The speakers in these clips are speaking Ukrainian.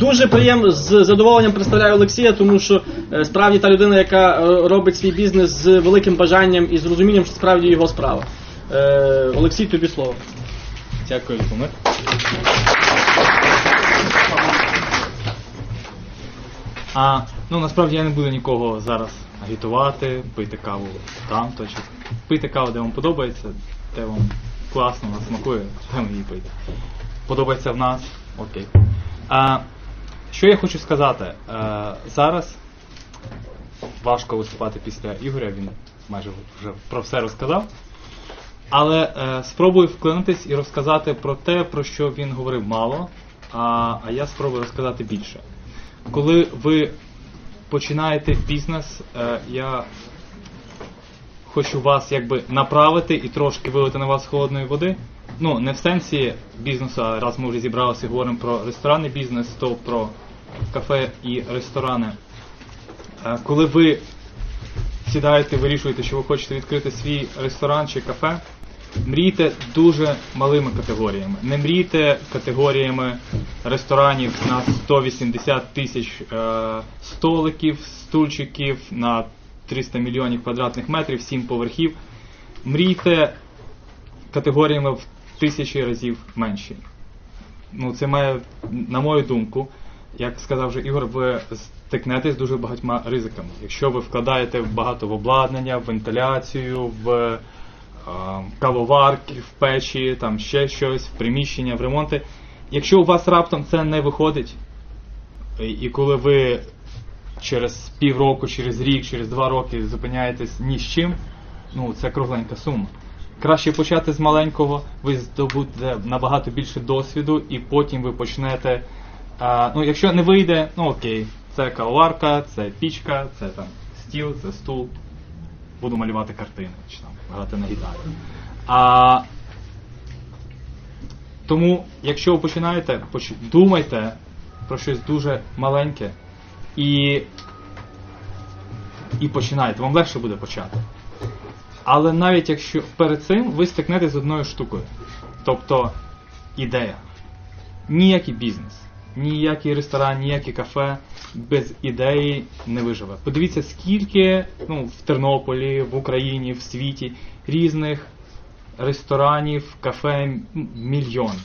дуже приємно з задоволенням представляю Олексія, тому що е, справді та людина, яка е, робить свій бізнес з великим бажанням і з розумінням, що справді його справа. Е, Олексій, тобі слово. Дякую, Любомир. А, ну насправді я не буду нікого зараз агітувати, пити каву там, то чи пийте каву, де вам подобається, де вам класно, вона смакує, там її пийте. Подобається в нас, окей. А, що я хочу сказати? Е, зараз важко виступати після Ігоря, він майже вже про все розказав. Але е, спробую вклинитись і розказати про те, про що він говорив мало, а, а я спробую розказати більше. Коли ви починаєте бізнес, е, я хочу вас якби направити і трошки вилити на вас холодної води. Ну, не в сенсі бізнесу, а раз ми вже зібралися і говоримо про ресторанний бізнес, то про кафе і ресторани. Е, коли ви сідаєте, вирішуєте, що ви хочете відкрити свій ресторан чи кафе, мрійте дуже малими категоріями. Не мрійте категоріями ресторанів на 180 тисяч е, столиків, стульчиків на 300 мільйонів квадратних метрів, 7 поверхів. Мрійте категоріями в тисячі разів менші. Ну, це має, на мою думку, як сказав вже Ігор, ви стикнетесь з дуже багатьма ризиками. Якщо ви вкладаєте багато в обладнання, в вентиляцію, в е, кавоварки, в печі, там ще щось, в приміщення, в ремонти. Якщо у вас раптом це не виходить, і- коли ви через півроку, через рік, через два роки зупиняєтесь ні з чим, ну це кругленька сума. Краще почати з маленького, ви здобудете набагато більше досвіду, і потім ви почнете. А, ну, якщо не вийде, ну окей, це кавоварка, це пічка, це там стіл, це стул. Буду малювати картини чи там грати на гітарі. А, тому, якщо ви починаєте, поч- думайте про щось дуже маленьке і, і починайте. Вам легше буде почати. Але навіть якщо перед цим ви стикнетеся з одною штукою. Тобто ідея. Ніякий бізнес, ніякий ресторан, ніяке кафе без ідеї не виживе. Подивіться, скільки ну, в Тернополі, в Україні, в світі різних ресторанів, кафе мільйон,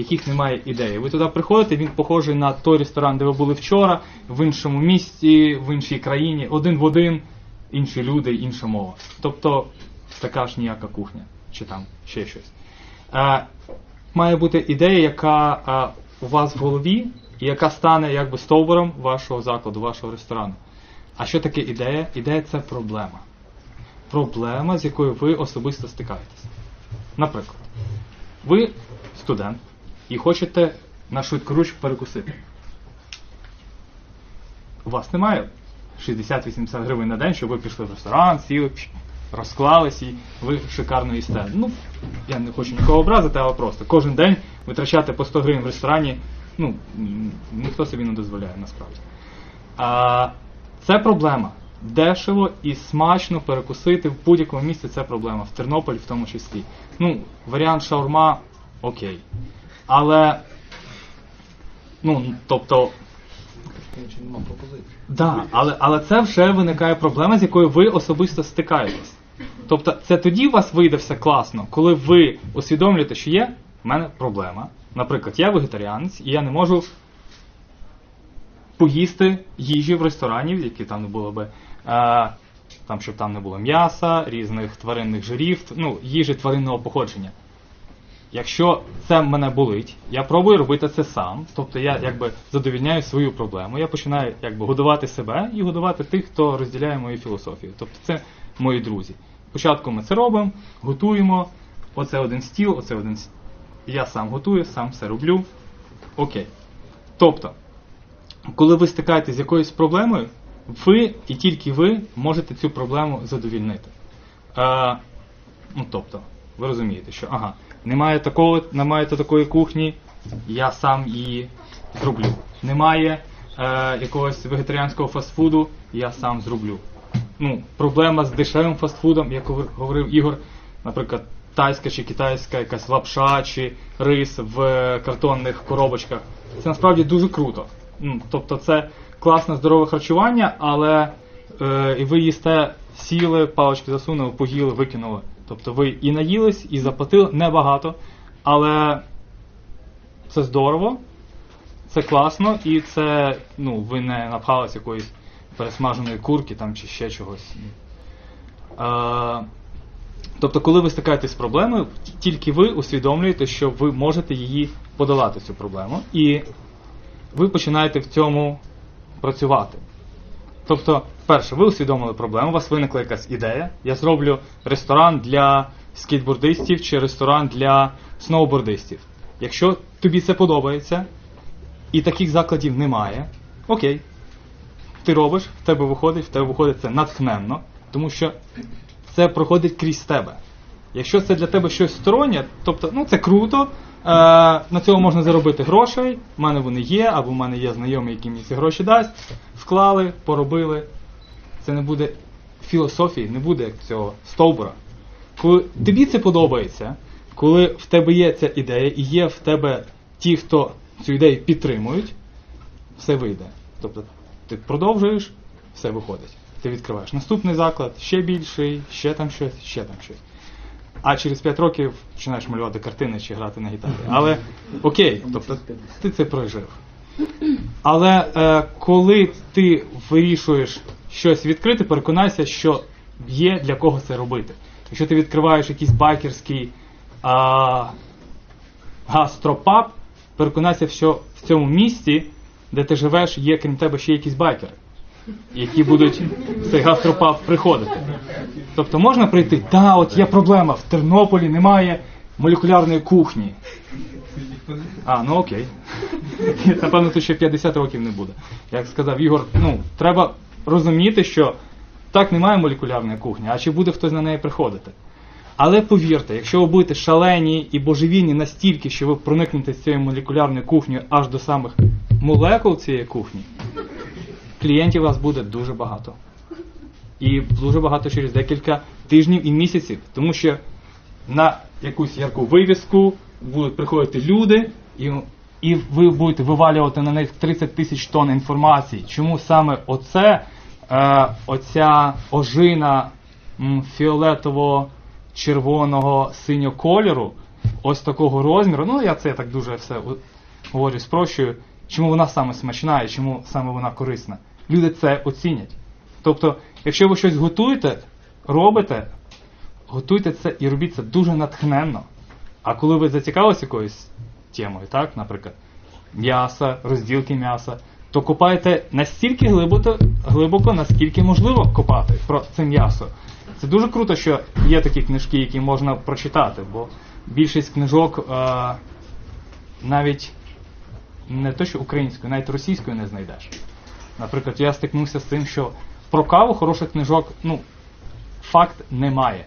яких немає ідеї. Ви туди приходите, він похожий на той ресторан, де ви були вчора, в іншому місті, в іншій країні, один в один, інші люди, інша мова. Тобто така ж ніяка кухня, чи там ще щось. Е, має бути ідея, яка е, у вас в голові, і яка стане якби стовбуром вашого закладу, вашого ресторану. А що таке ідея? Ідея це проблема. Проблема, з якою ви особисто стикаєтесь. Наприклад, ви студент і хочете на швидкоруч перекусити. У вас немає 60-80 гривень на день, щоб ви пішли в ресторан, сіли, розклались і ви шикарно їсте. Ну, я не хочу нікого образити, але просто кожен день витрачати по 100 гривень в ресторані, ну, ніхто собі не дозволяє насправді. А, це проблема. Дешево і смачно перекусити в будь-якому місці це проблема. В Тернополі в тому числі. Ну, варіант шаурма окей. Але, ну, тобто, Да, але, але це вже виникає проблема, з якою ви особисто стикаєтесь. Тобто, це тоді у вас вийде все класно, коли ви усвідомлюєте, що є в мене проблема. Наприклад, я вегетаріанець, і я не можу поїсти їжі в ресторані, які там не було би. Е, там, щоб там не було м'яса, різних тваринних жирів, ну, їжі тваринного походження. Якщо це мене болить, я пробую робити це сам. Тобто я якби задовільняю свою проблему. Я починаю якби годувати себе і годувати тих, хто розділяє мою філософію. Тобто це мої друзі. Спочатку ми це робимо, готуємо. Оце один стіл, оце один стіл. Я сам готую, сам все роблю. Окей. Тобто, коли ви стикаєтесь з якоюсь проблемою, ви і тільки ви можете цю проблему задовільнити. Е, ну, тобто, ви розумієте, що ага, немає такого, немає такої кухні, я сам її зроблю. Немає е, якогось вегетаріанського фастфуду, я сам зроблю. Ну, проблема з дешевим фастфудом, як говорив Ігор, наприклад, тайська чи китайська якась лапша чи рис в картонних коробочках. Це насправді дуже круто. Ну, тобто це класне здорове харчування, але е, і ви їсте, сіли, палички засунули, поїли, викинули. Тобто ви і наїлись, і заплатили небагато, але це здорово, це класно, і це, ну, ви не напхались якоїсь пересмаженої курки там чи ще чогось. Е, тобто, коли ви стикаєтесь з проблемою, тільки ви усвідомлюєте, що ви можете її подолати цю проблему, і ви починаєте в цьому працювати. Тобто, перше, ви усвідомили проблему, у вас виникла якась ідея. Я зроблю ресторан для скейтбордистів чи ресторан для сноубордистів. Якщо тобі це подобається, і таких закладів немає, окей, ти робиш, в тебе виходить, в тебе виходить це натхненно, тому що це проходить крізь тебе. Якщо це для тебе щось стороннє, тобто ну це круто, на цьому можна заробити грошей, в мене вони є, або в мене є знайомий, який мені ці гроші дасть, вклали, поробили. Це не буде філософії, не буде цього стовбура. Коли тобі це подобається, коли в тебе є ця ідея і є в тебе ті, хто цю ідею підтримують, все вийде. Тобто ти продовжуєш, все виходить. Ти відкриваєш наступний заклад, ще більший, ще там щось, ще там щось. А через 5 років починаєш малювати картини чи грати на гітарі. Але окей, тобто ти це прожив. Але е, коли ти вирішуєш щось відкрити, переконайся, що є для кого це робити. Якщо ти відкриваєш якийсь байкерський а, гастропаб, переконайся, що в цьому місті, де ти живеш, є крім тебе ще якісь байкери, які будуть цей гастропаб приходити. Тобто можна прийти, да, от є проблема, в Тернополі немає молекулярної кухні. А, ну окей. Напевно, тут ще 50 років не буде. Як сказав Ігор, ну, треба розуміти, що так немає молекулярної кухні, а чи буде хтось на неї приходити. Але повірте, якщо ви будете шалені і божевільні настільки, що ви проникнете з цією молекулярною кухнею аж до самих молекул цієї кухні, клієнтів у вас буде дуже багато. І дуже багато через декілька тижнів і місяців. Тому що на якусь ярку вивіску будуть приходити люди, і, і ви будете вивалювати на них 30 тисяч тонн інформації. Чому саме оце, е, оця ожина фіолетово-червоного синього кольору, ось такого розміру, ну я це так дуже все говорю, спрощую, чому вона саме смачна і чому саме вона корисна. Люди це оцінять. Тобто, якщо ви щось готуєте, робите, готуйте це і робіть це дуже натхненно. А коли ви зацікавилися якоюсь темою, так, наприклад, м'яса, розділки м'яса, то копайте настільки глибоко, глибоко, наскільки можливо копати про це м'ясо. Це дуже круто, що є такі книжки, які можна прочитати, бо більшість книжок е, навіть не то, що українською, навіть російською не знайдеш. Наприклад, я стикнувся з тим, що про каву хороших книжок, ну, факт немає.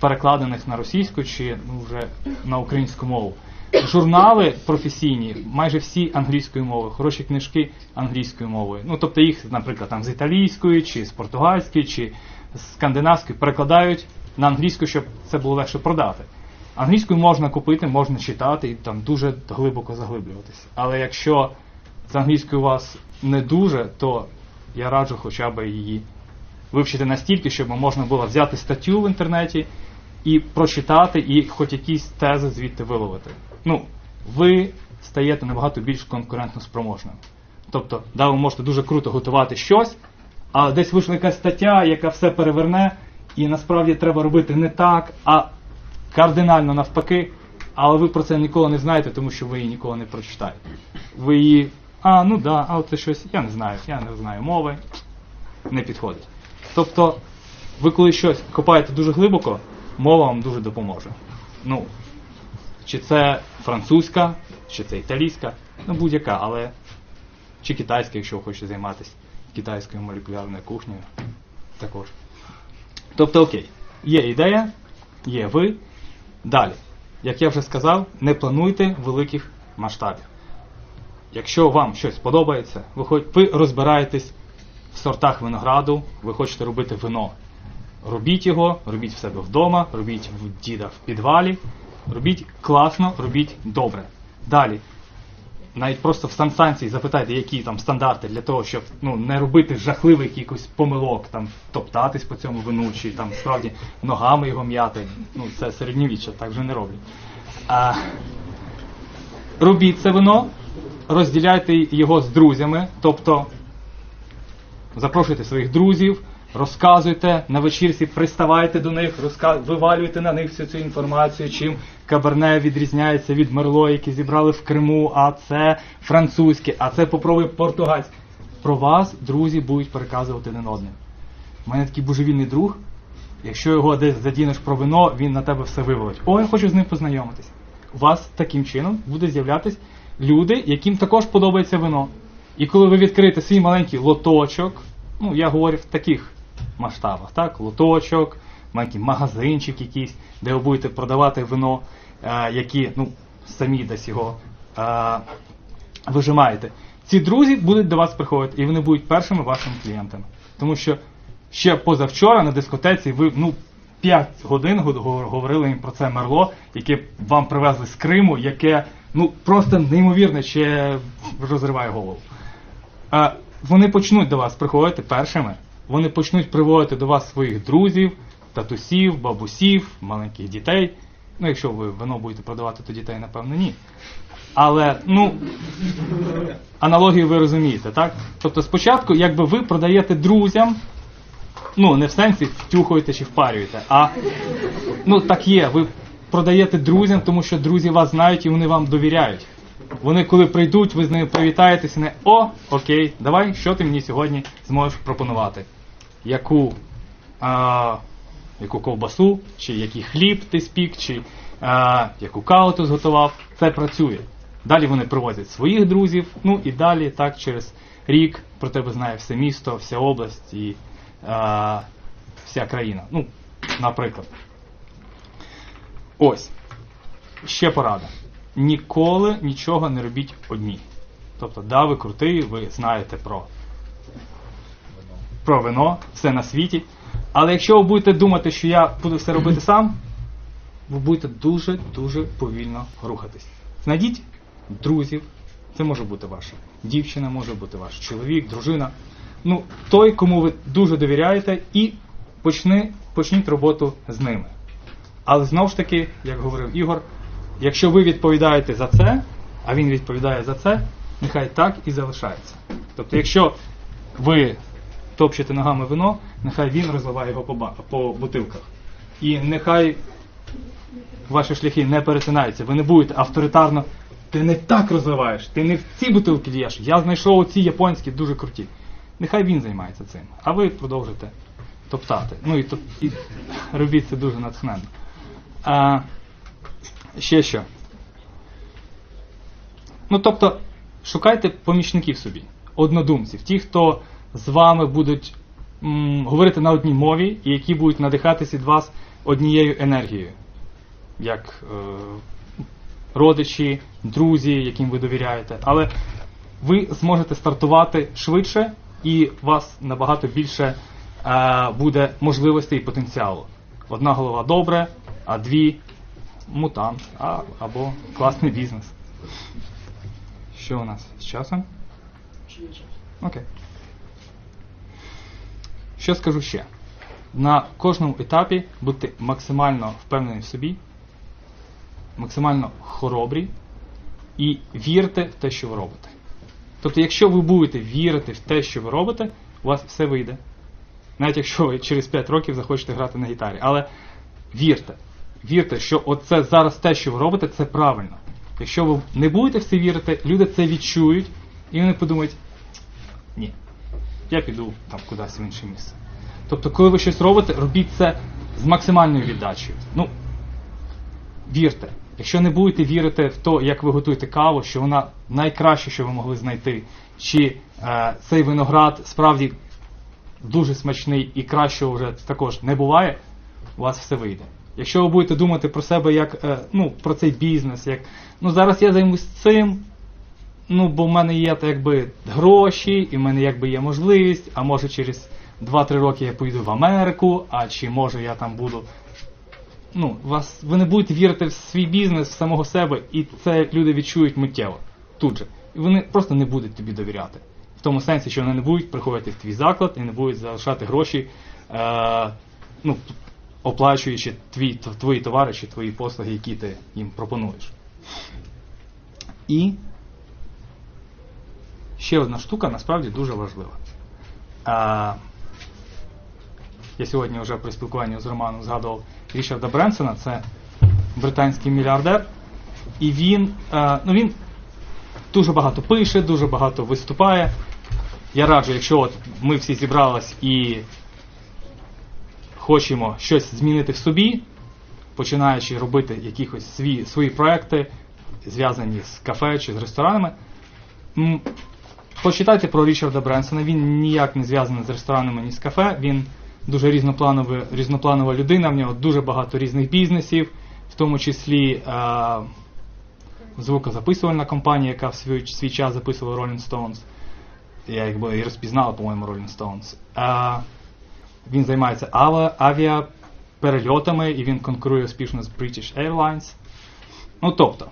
Перекладених на російську чи ну, вже на українську мову. Журнали професійні, майже всі англійською мовою, хороші книжки англійською мовою. Ну, тобто їх, наприклад, там з італійської, чи з португальської, чи з скандинавської перекладають на англійську, щоб це було легше продати. Англійською можна купити, можна читати і там дуже глибоко заглиблюватися. Але якщо з англійською у вас не дуже, то я раджу хоча б її вивчити настільки, щоб можна було взяти статтю в інтернеті і прочитати, і хоч якісь тези звідти виловити. Ну, ви стаєте набагато більш конкурентно спроможним. Тобто, да, ви можете дуже круто готувати щось, а десь вийшла якась стаття, яка все переверне, і насправді треба робити не так, а кардинально навпаки. Але ви про це ніколи не знаєте, тому що ви її ніколи не прочитаєте. Ви її. А, ну да, а це щось, я не знаю, я не знаю мови, не підходить. Тобто, ви коли щось копаєте дуже глибоко, мова вам дуже допоможе. Ну, чи це французька, чи це італійська, ну будь-яка, але чи китайська, якщо ви хочете займатися китайською молекулярною кухнею, також. Тобто, окей, є ідея, є ви. Далі, як я вже сказав, не плануйте великих масштабів. Якщо вам щось подобається, ви, ви розбираєтесь в сортах винограду, ви хочете робити вино. Робіть його, робіть в себе вдома, робіть в діда в підвалі, робіть класно, робіть добре. Далі. навіть просто в санстанції запитайте, які там стандарти для того, щоб ну, не робити жахливих якихось помилок, там топтатись по цьому вину, чи там справді ногами його м'яти. Ну, це середньовіччя, так вже не роблять. А, робіть це вино, розділяйте його з друзями, тобто запрошуйте своїх друзів, розказуйте на вечірці, приставайте до них, розка... вивалюйте на них всю цю інформацію, чим каберне відрізняється від мерло, яке зібрали в Криму, а це французьке, а це попробуй португальське. Про вас друзі будуть переказувати один одним. У мене такий божевільний друг. Якщо його десь задінеш про вино, він на тебе все вивалить. О, я хочу з ним познайомитись. У вас таким чином буде з'являтись люди, яким також подобається вино. І коли ви відкриєте свій маленький лоточок, ну я говорю в таких масштабах, так, лоточок, маленький магазинчик якийсь, де ви будете продавати вино, е, які ну, самі десь його е, вижимаєте. Ці друзі будуть до вас приходити, і вони будуть першими вашими клієнтами. Тому що ще позавчора на дискотеці ви ну 5 годин го- го- говорили їм про це мерло, яке вам привезли з Криму, яке ну просто неймовірне, ще розриває голову. А вони почнуть до вас приходити першими. Вони почнуть приводити до вас своїх друзів, татусів, бабусів, маленьких дітей. Ну, якщо ви вино будете продавати, то дітей, напевно, ні. Але, ну, аналогію ви розумієте, так? Тобто спочатку, якби ви продаєте друзям, ну, не в сенсі втюхуєте чи впарюєте, а ну так є, ви продаєте друзям, тому що друзі вас знають і вони вам довіряють. Вони, коли прийдуть, ви з ними привітаєтеся, не о, окей, давай, що ти мені сьогодні зможеш пропонувати? Яку, а, яку ковбасу, чи який хліб ти спік, чи а, яку каву ти зготував, це працює. Далі вони привозять своїх друзів, ну і далі, так, через рік про тебе знає все місто, вся область і а, вся країна. Ну, наприклад. Ось. Ще порада. Ніколи нічого не робіть одні. Тобто, да, ви крутий, ви знаєте про, про вино, все на світі. Але якщо ви будете думати, що я буду все робити сам, ви будете дуже-дуже повільно рухатись. Знайдіть друзів, це може бути ваша дівчина, може бути ваш чоловік, дружина. Ну, той, кому ви дуже довіряєте, і почни, почніть роботу з ними. Але знову ж таки, як говорив Ігор, якщо ви відповідаєте за це, а він відповідає за це, нехай так і залишається. Тобто, якщо ви топчете ногами вино, нехай він розливає його по, ба- по бутилках. І нехай ваші шляхи не перетинаються. Ви не будете авторитарно. Ти не так розливаєш, ти не в ці бутилки л'єш. Я знайшов оці японські дуже круті. Нехай він займається цим, а ви продовжуєте топтати. Ну і, топ- і робіть це дуже натхненно. А, ще що. Ну тобто, шукайте помічників собі, однодумців, ті, хто з вами будуть м, говорити на одній мові і які будуть надихатися від вас однією енергією, як е, родичі, друзі, яким ви довіряєте. Але ви зможете стартувати швидше і у вас набагато більше е, буде можливостей і потенціалу. Одна голова добре, а дві мутант, а, або класний бізнес. Що у нас з часом? Окей. Що скажу ще? На кожному етапі будьте максимально впевнені в собі, максимально хоробрі і вірте в те, що ви робите. Тобто, якщо ви будете вірити в те, що ви робите, у вас все вийде. Навіть якщо ви через 5 років захочете грати на гітарі. Але вірте, вірте, що оце зараз те, що ви робите, це правильно. Якщо ви не будете в це вірити, люди це відчують, і вони подумають, ні, я піду там кудись в інше місце. Тобто, коли ви щось робите, робіть це з максимальною віддачею. Ну, вірте. Якщо не будете вірити в те, як ви готуєте каву, що вона найкраще, що ви могли знайти, чи е, цей виноград справді дуже смачний і кращого вже також не буває, у вас все вийде. Якщо ви будете думати про себе як е, ну, про цей бізнес, як ну зараз я займусь цим, ну бо в мене є якби гроші, і в мене якби є можливість, а може через 2-3 роки я поїду в Америку, а чи може я там буду. Ну, вас, ви не будете вірити в свій бізнес, в самого себе, і це люди відчують миттєво тут же. І вони просто не будуть тобі довіряти. Тому сенсі, що вони не будуть приходити в твій заклад і не будуть залишати гроші, е, ну, оплачуючи твій, твої товари чи твої послуги, які ти їм пропонуєш. І ще одна штука насправді дуже важлива. А, я сьогодні вже при спілкуванні з Романом згадував Річарда Бренсона, це британський мільярдер. І він, е, ну він дуже багато пише, дуже багато виступає. Я раджу, якщо от ми всі зібрались і хочемо щось змінити в собі, починаючи робити якісь свої, свої проекти, зв'язані з кафе чи з ресторанами, почитайте про Річарда Бренсона. Він ніяк не зв'язаний з ресторанами ні з кафе. Він дуже різнопланова, людина, в нього дуже багато різних бізнесів, в тому числі е, звукозаписувальна компанія, яка в свій, свій час записувала Rolling Stones. Я якби і розпізнала, по-моєму, Rolling Stones. А, він займається авіаперельотами і він конкурує успішно з British Airlines. Ну тобто,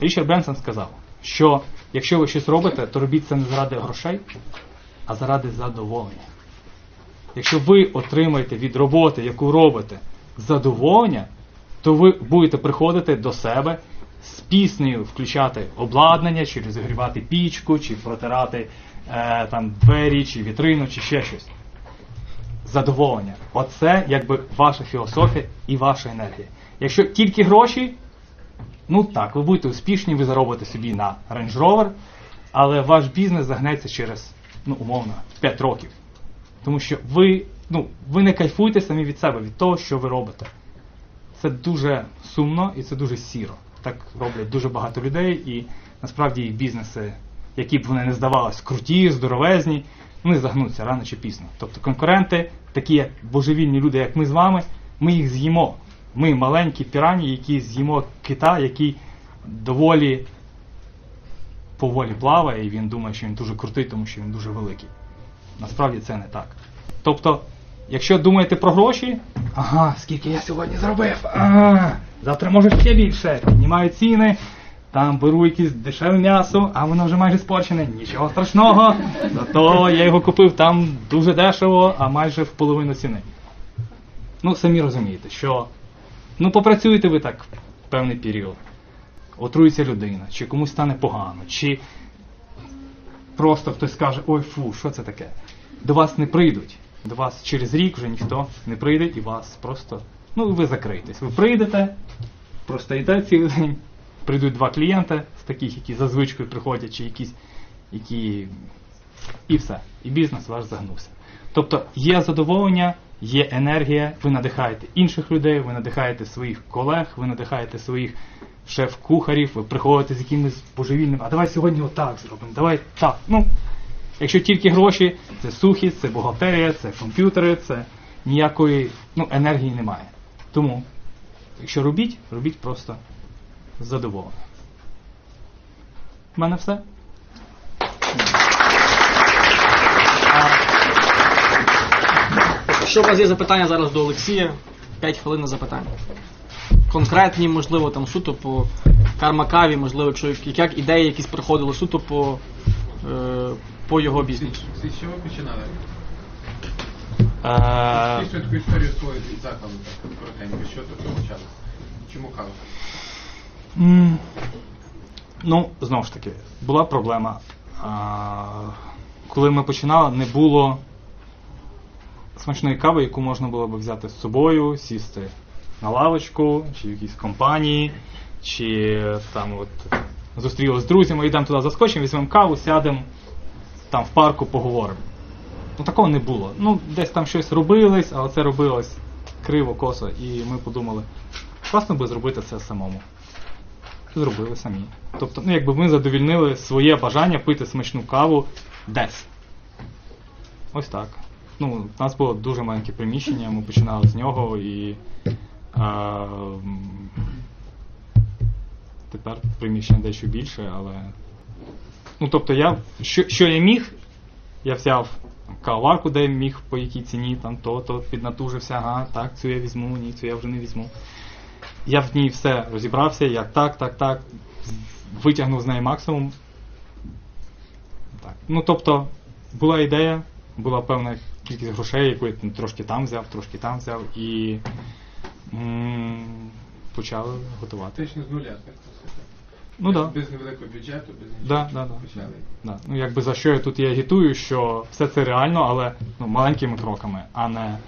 Річард Бенсон сказав, що якщо ви щось робите, то робіть це не заради грошей, а заради задоволення. Якщо ви отримаєте від роботи, яку робите, задоволення, то ви будете приходити до себе з піснею включати обладнання, чи розігрівати пічку, чи протирати е, там двері, чи вітрину, чи ще щось. Задоволення. Оце якби ваша філософія і ваша енергія. Якщо тільки гроші, ну так, ви будете успішні, ви заробите собі на Range Rover, але ваш бізнес загнеться через, ну, умовно, 5 років. Тому що ви, ну, ви не кайфуєте самі від себе, від того, що ви робите. Це дуже сумно і це дуже сіро. Так роблять дуже багато людей, і насправді бізнеси, які б вони не здавались, круті, здоровезні, вони загнуться рано чи пізно. Тобто конкуренти, такі божевільні люди, як ми з вами, ми їх з'їмо. Ми маленькі пірані, які з'їмо кита, який доволі поволі плаває, і він думає, що він дуже крутий, тому що він дуже великий. Насправді це не так. Тобто, якщо думаєте про гроші, ага, скільки я сьогодні зробив, ага, завтра може ще більше, піднімаю ціни, там беру якесь дешеве м'ясо, а воно вже майже спорчене, нічого страшного, зато я його купив там дуже дешево, а майже в половину ціни. Ну, самі розумієте, що ну попрацюєте ви так певний період. Отрується людина, чи комусь стане погано, чи просто хтось скаже, ой фу, що це таке? До вас не прийдуть. До вас через рік вже ніхто не прийде і вас просто. Ну, ви закриєтесь. Ви прийдете, простоїте цілий день, прийдуть два клієнти з таких, які за звичкою приходять, чи якісь, які. І все. І бізнес ваш загнувся. Тобто є задоволення, є енергія, ви надихаєте інших людей, ви надихаєте своїх колег, ви надихаєте своїх шеф-кухарів, ви приходите з якимись божевільними, а давай сьогодні отак зробимо, давай так. Ну, якщо тільки гроші, це сухість, це бухгалтерія, це комп'ютери, це ніякої ну, енергії немає. Тому, якщо робіть, робіть просто з задоволенням. У мене все. Якщо у вас є запитання зараз до Олексія, 5 хвилин на запитання. Конкретні, можливо, там суто по кармакаві, можливо, якщо як- як ідеї якісь приходили суто по, е, по його бізнесу. З чого починали? Е, таку історію свою закладу, коротенько. Що цього почалося? Чому кава? Ну, знову ж таки, була проблема. Коли ми починали, не було смачної кави, яку можна було б взяти з собою, сісти на лавочку, чи в якійсь компанії, чи там от зустрілися з друзями, йдемо туди заскочимо, візьмемо каву, сядемо там в парку, поговоримо. Ну такого не було. Ну, десь там щось робилось, але це робилось криво, косо, і ми подумали, класно би зробити це самому зробили самі. Тобто, ну якби ми задовільнили своє бажання пити смачну каву десь. Ось так. Ну, у нас було дуже маленьке приміщення, ми починали з нього і. А, тепер приміщення дещо більше, але. Ну, тобто я. Що, що я міг, я взяв кавоварку, де міг по якій ціні, там то, то піднатужився, ага, так, цю я візьму, ні, цю я вже не візьму. Я в ній все розібрався, як так, так, так. Витягнув з неї максимум. так. Ну тобто, була ідея, була певна кількість грошей, яку я трошки там взяв, трошки там взяв і м, почали готувати. Фактично з нуля, так. Ну. Да. без невеликого бюджету, без нічого. Да, да, да. Почали. Да. Ну, якби за що я тут і агітую, що все це реально, але ну, маленькими кроками, а не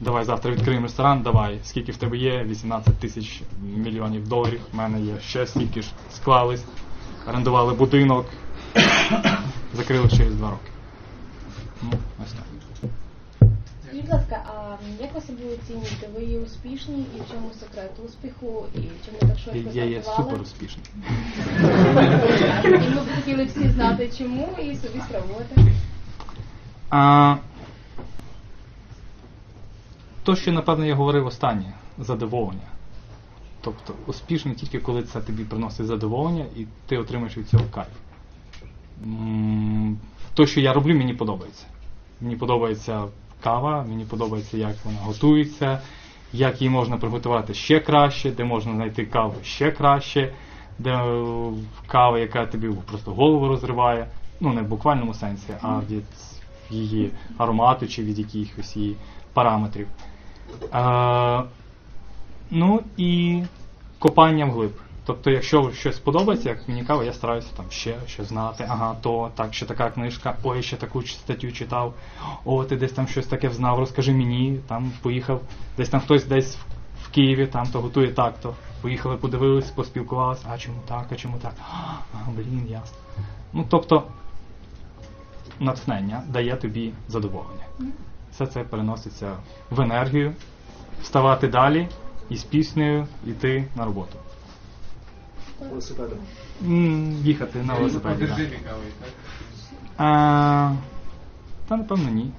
давай завтра відкриємо ресторан, давай, скільки в тебе є, 18 тисяч мільйонів доларів, в мене є ще стільки ж склались, орендували будинок, закрили через два роки. Ну, ось так. Скажіть, будь ласка, а як ви себе оцінюєте? Ви є успішні і в чому секрет успіху, і чому так швидко Я є стартували? супер успішний. І ми б хотіли всі знати, чому і собі спробувати. А, то, що, напевно, я говорив останнє, задоволення. Тобто успішний тільки коли це тобі приносить задоволення і ти отримаєш від цього кайф. То, що я роблю, мені подобається. Мені подобається кава, мені подобається, як вона готується, як її можна приготувати ще краще, де можна знайти каву ще краще, де е, кава, яка тобі просто голову розриває. Ну, не в буквальному сенсі, а від її аромату чи від якихось її параметрів. Е, ну і копання вглиб. Тобто, якщо щось подобається, як мені кава, я стараюся там ще щось знати. Ага, то так, ще така книжка, ой, ще таку статтю читав. О, ти десь там щось таке взнав, розкажи мені, там поїхав, десь там хтось десь в- в Києві, там то готує так, то поїхали, подивилися, поспілкувалися, а чому так, а чому так? А, блін, ясно. Ну тобто, натхнення дає тобі задоволення. Все це переноситься в енергію, вставати далі і з піснею йти на роботу. Велосипедом. Їхати на велосипеді. так? А, Та напевно ні.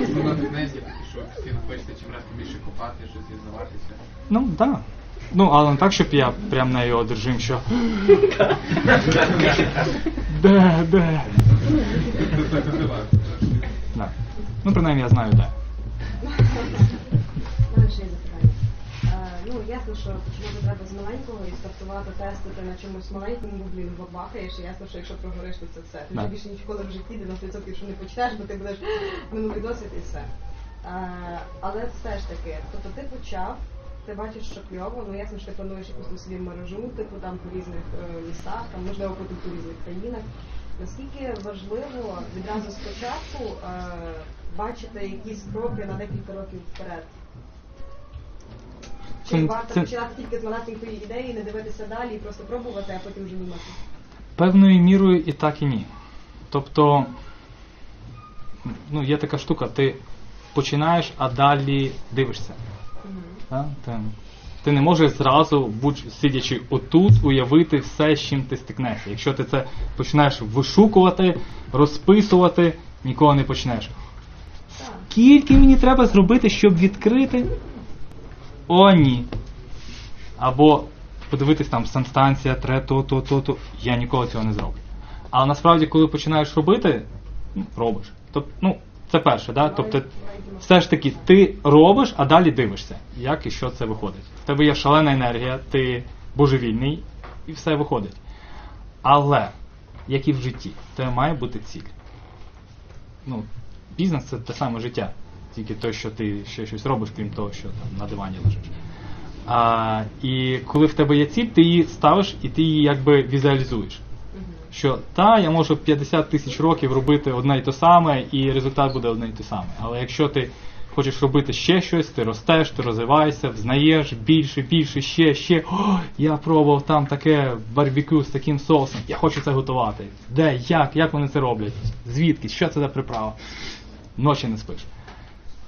Ну, натхнення, такі, що постійно хочеться чим раз більше копати, щось дізнаватися. Ну, так. Да. Ну, але не так, щоб я прям нею одержим, що. Де, де? Так. Да. Ну, принаймні я знаю де. Запитання. Е, ну, ясно, що починати треба з маленького і стартувати, тестити на чомусь маленькому, бо, блін, бабахаєш, і ясно, що якщо прогориш, то це все. Ти вже більше ніколи в житті 90% що не почнеш, бо ти будеш минулий досвід і все. Е, але все ж таки, тобто ти почав, ти бачиш, що кльово, ну ясно, що ти плануєш якусь собі мережу, типу там по різних е, містах, там можливо потім по різних країнах. Наскільки важливо відразу спочатку е, бачити якісь кроки на декілька років вперед? Чи Це- варто це- починати тільки з малесенької ідеї, не дивитися далі і просто пробувати, а потім вже міняти? Певною мірою і так, і ні. Тобто, ну, є така штука, ти починаєш, а далі дивишся. Да? Ти, ти не можеш зразу, будь, сидячи отут, уявити все, з чим ти стикнешся. Якщо ти це починаєш вишукувати, розписувати, ніколи не почнеш. Скільки мені треба зробити, щоб відкрити? О, ні. Або подивитись там санстанція, тре, то, то, то, то. Я ніколи цього не зроблю. Але насправді, коли починаєш робити, ну, робиш. Тобто, ну, це перше, да? тобто, все ж таки, ти робиш, а далі дивишся, як і що це виходить. В тебе є шалена енергія, ти божевільний, і все виходить. Але, як і в житті, в тебе має бути ціль. Ну, бізнес це те саме життя. Тільки те, що ти ще щось робиш, крім того, що там на дивані лежиш. А, і коли в тебе є ціль, ти її ставиш і ти її якби візуалізуєш. Що та, я можу 50 тисяч років робити одне і те саме, і результат буде одне і те саме. Але якщо ти хочеш робити ще щось, ти ростеш, ти розвиваєшся, взнаєш більше, більше, ще, ще. О, я пробував там таке барбекю з таким соусом, я хочу це готувати. Де, як, як вони це роблять? Звідки? Що це за приправа? Ночі не спиш.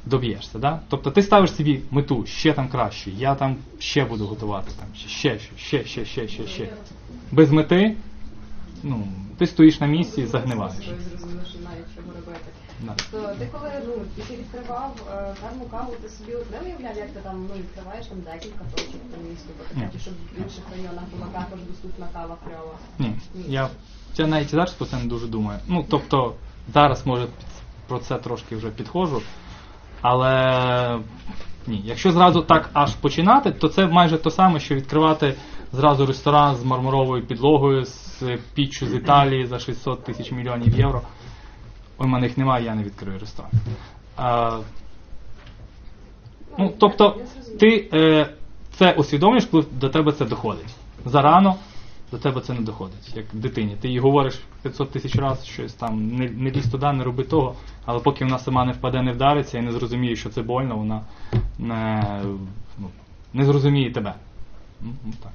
Доб'єшся, да? Тобто ти ставиш собі мету ще там краще, я там ще буду готувати, там ще, ще, ще, ще, ще, ще, ще. Без мети, ну, ти стоїш на місці і загниваєш. Да. То ти коли ну тільки відкривав е, карму каву, ти собі от не уявляв, як ти там ну відкриваєш там декілька точок по місту, бо Ні. щоб в інших районах була також доступна кава кльова. Ні, я, я навіть зараз про це не дуже думаю. Ну, тобто, зараз, може, про це трошки вже підходжу, але ні, якщо зразу так аж починати, то це майже те саме, що відкривати зразу ресторан з мармуровою підлогою, з піччю з Італії за 600 тисяч мільйонів євро. У мене їх немає, я не відкрию ресторан. А, ну, тобто, ти е, це усвідомлюєш, коли до тебе це доходить. Зарано до тебе це не доходить, як дитині. Ти їй говориш 500 тисяч разів щось там, не, не лізь туди, не роби того, але поки вона сама не впаде, не вдариться і не зрозуміє, що це больно, вона не, ну, не зрозуміє тебе. Ну, так.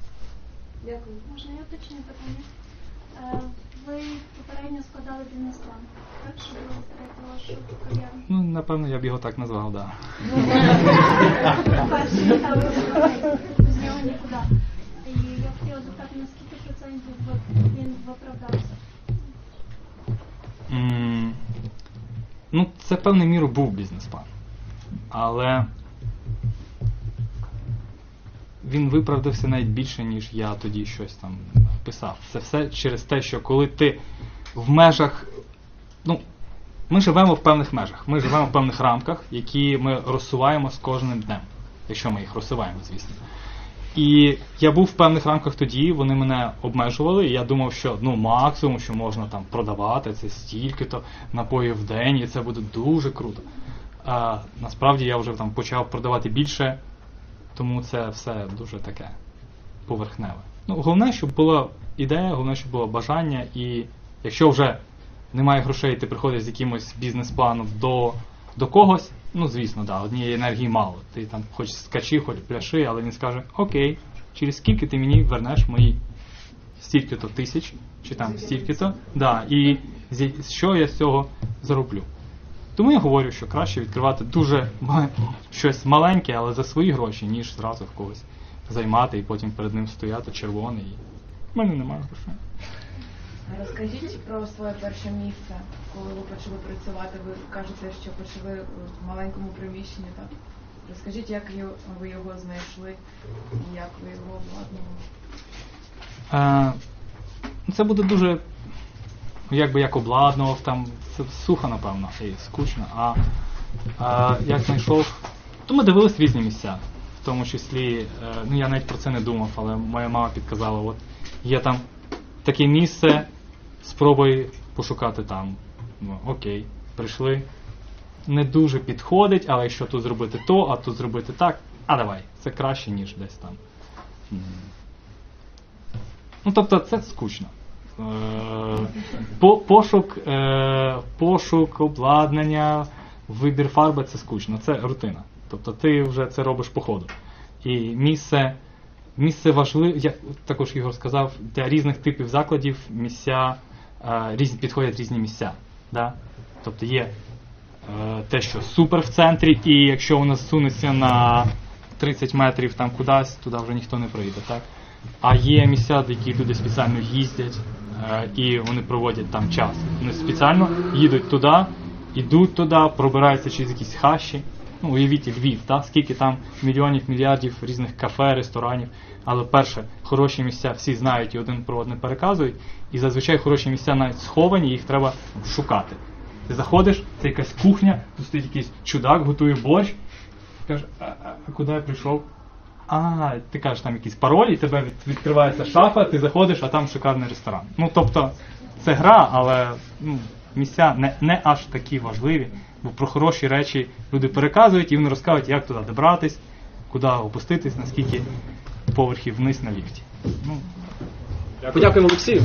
Дякую. Можна я уточню питання? Е, Ви попередньо складали бізнес-план, так, щоб ви відкрити вашу кав'ярню? Ну, напевно, я б його так назвав, так. Да. Перший етап без нього нікуди. І я хотіла запитати, на скільки процентів ви- він виправдався? М, Ну, це певною мірою був бізнес-план. Але він виправдався навіть більше, ніж я тоді щось там писав. Це все через те, що коли ти в межах. Ну, ми живемо в певних межах, ми живемо в певних рамках, які ми розсуваємо з кожним днем, якщо ми їх розсуваємо, звісно. І я був в певних рамках тоді, вони мене обмежували, і я думав, що ну максимум, що можна там продавати, це стільки-то напоїв в день, і це буде дуже круто. А насправді я вже там почав продавати більше, тому це все дуже таке поверхневе. Ну, головне, щоб була ідея, головне, щоб було бажання, і якщо вже немає грошей, ти приходиш з якимось бізнес-планом до, до когось, ну звісно, да, однієї енергії мало. Ти там хоч скачи, хоч пляши, але він скаже: Окей, через скільки ти мені вернеш мої стільки-то тисяч, чи там стільки-то, да, і що я з цього зароблю. Тому я говорю, що краще відкривати дуже щось маленьке, але за свої гроші, ніж зразу в когось займати і потім перед ним стояти червоний. У мене немає грошей. Розкажіть про своє перше місце, коли ви почали працювати. Ви кажете, що почали в маленькому приміщенні, так? Розкажіть, як ви його знайшли і як ви його обладнали. Е, це буде дуже, ну, якби як обладнував, там це сухо, напевно, і скучно. А, а як знайшов, то ми дивились різні місця. В тому числі, е, ну я навіть про це не думав, але моя мама підказала, от є там таке місце, спробуй пошукати там. Ну, окей, прийшли. Не дуже підходить, але якщо тут зробити то, а тут зробити так, а давай, це краще, ніж десь там. Ну, тобто, це скучно. Е, по- Пошук, е, пошук, обладнання, вибір фарби це скучно, це рутина. Тобто ти вже це робиш по ходу. І місце, місце важливе, як також Ігор сказав, для різних типів закладів місця е, різні, підходять різні місця. Да? Тобто є е, те, що супер в центрі, і якщо воно сунеться на 30 метрів там кудись, туди вже ніхто не прийде. Так? А є місця, до які люди спеціально їздять і вони проводять там час. Вони спеціально їдуть туди, йдуть туди, пробираються через якісь хащі. Ну, уявіть Львів, так? скільки там мільйонів, мільярдів різних кафе, ресторанів. Але перше, хороші місця всі знають і один про одне переказують. І зазвичай хороші місця навіть сховані, їх треба шукати. Ти заходиш, це якась кухня, тут стоїть якийсь чудак, готує борщ. Каже, а, а, а куди я прийшов? А, ти кажеш там якийсь пароль, і тебе відкривається шафа, ти заходиш, а там шикарний ресторан. Ну тобто, це гра, але ну, місця не, не аж такі важливі, бо про хороші речі люди переказують і вони розказують, як туди добратись, куди опуститись, наскільки поверхів вниз на ліфті. Ну, Подякуємо Олексію.